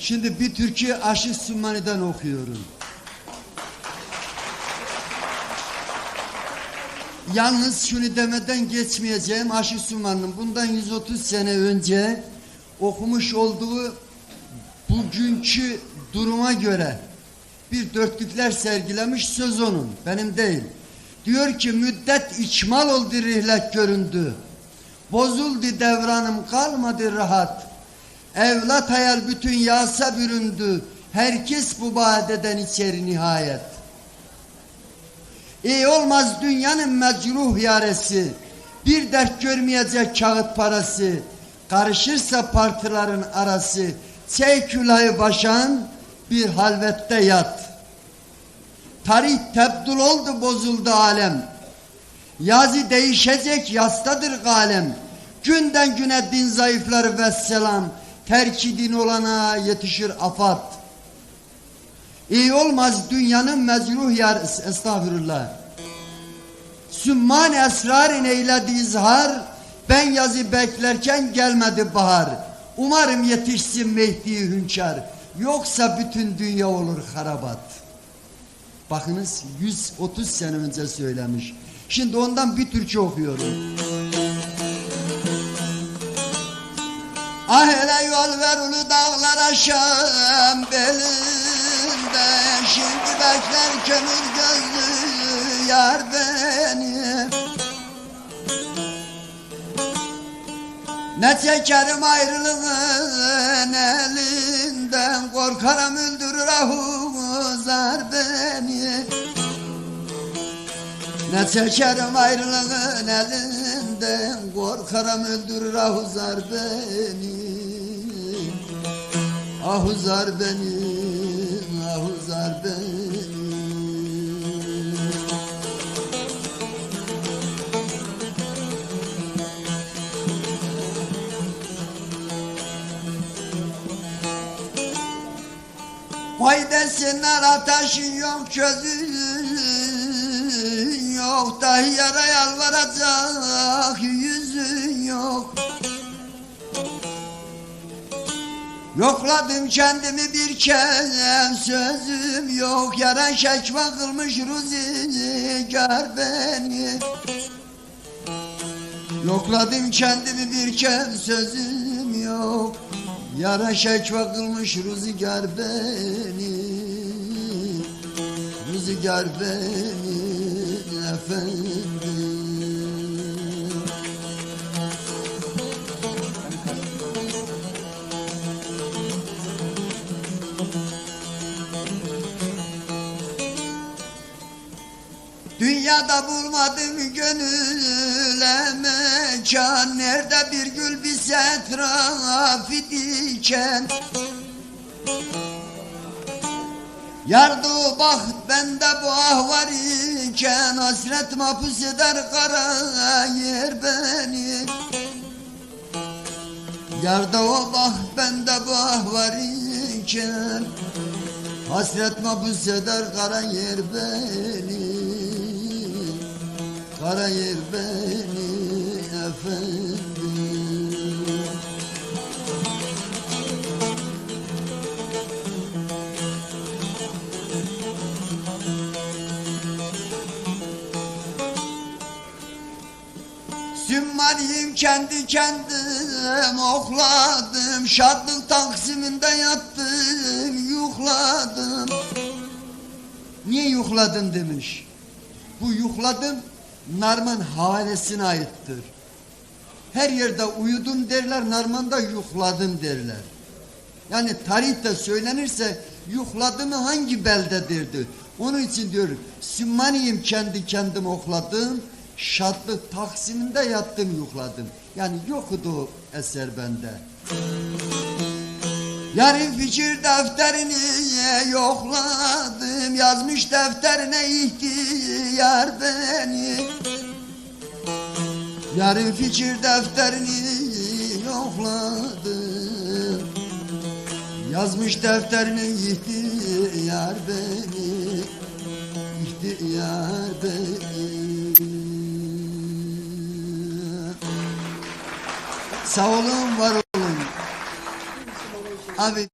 Şimdi bir türkü Aşık Sümmani'den okuyorum. Yalnız şunu demeden geçmeyeceğim. Aşık Sümmani'nin bundan 130 sene önce okumuş olduğu bugünkü duruma göre bir dörtlükler sergilemiş söz onun. Benim değil. Diyor ki müddet içmal oldu rihlet göründü. Bozuldu devranım kalmadı rahat. Evlat hayal bütün yasa büründü. Herkes bu badeden içeri nihayet. İyi olmaz dünyanın mecruh yaresi. Bir dert görmeyecek kağıt parası. Karışırsa partilerin arası. Çey külahı başan bir halvette yat. Tarih tebdül oldu bozuldu alem. Yazı değişecek yastadır kalem. Günden güne din zayıflar ve selam. Terki din olana yetişir afat. İyi olmaz dünyanın mecruh yar estağfurullah. Sümman esrarın eyledi izhar. Ben yazı beklerken gelmedi bahar. Umarım yetişsin Mehdi Hünçer. Yoksa bütün dünya olur harabat. Bakınız 130 sene önce söylemiş. Şimdi ondan bir türkü okuyorum. Ah hele yol ver ulu dağlar aşağım belinde. Şimdi bekler kömür gözlü yar beni. Ne çekerim ayrılığın elinden Korkarım öldürür ahuzar Ne çekerim ayrılığın elinden Korkarım öldürür ahuzar beni. Ahuzar beni Ahuzar beni. Vay desinler ateşin yok çözün yok Dahi yara yalvaracak yüzün yok. Yokladım kendimi bir kez sözüm yok. Yara şekva kılmış rüzgar beni. Yokladım kendimi bir kez sözüm yok. Yara şekva kılmış rüzgar beni. Rüzgar beni efendim? Dünyada bulmadım gönüle mekan. Nerede bir gül bir etrafı diken Yardı baht bende bu ah var iken Hasret mapus eder kara yer beni. Yarda o baht bende bu ah var iken Hasret mapus eder kara yer beni. Kara yer beni efendim Sümmaniyim kendi kendim okladım. Şadlık taksiminde yattım yuhladım Niye yuhladın demiş. Bu yuhladım Narman havalesine aittir. Her yerde uyudum derler Narman'da yuhladım derler. Yani tarihte söylenirse yuhladımı hangi beldedirdi Onun için diyor Sümmaniyim kendi kendim okladım şadlık taksiminde yattım yuhladım. Yani yoktu o eser bende. Yarın fikir defterini yokladım. Yazmış defterine ihtiyar beni. Yarın fikir defterini yokladım. Yazmış defterine ihtiyar beni. İhtiyar beni Sağ olun, var olun. Abi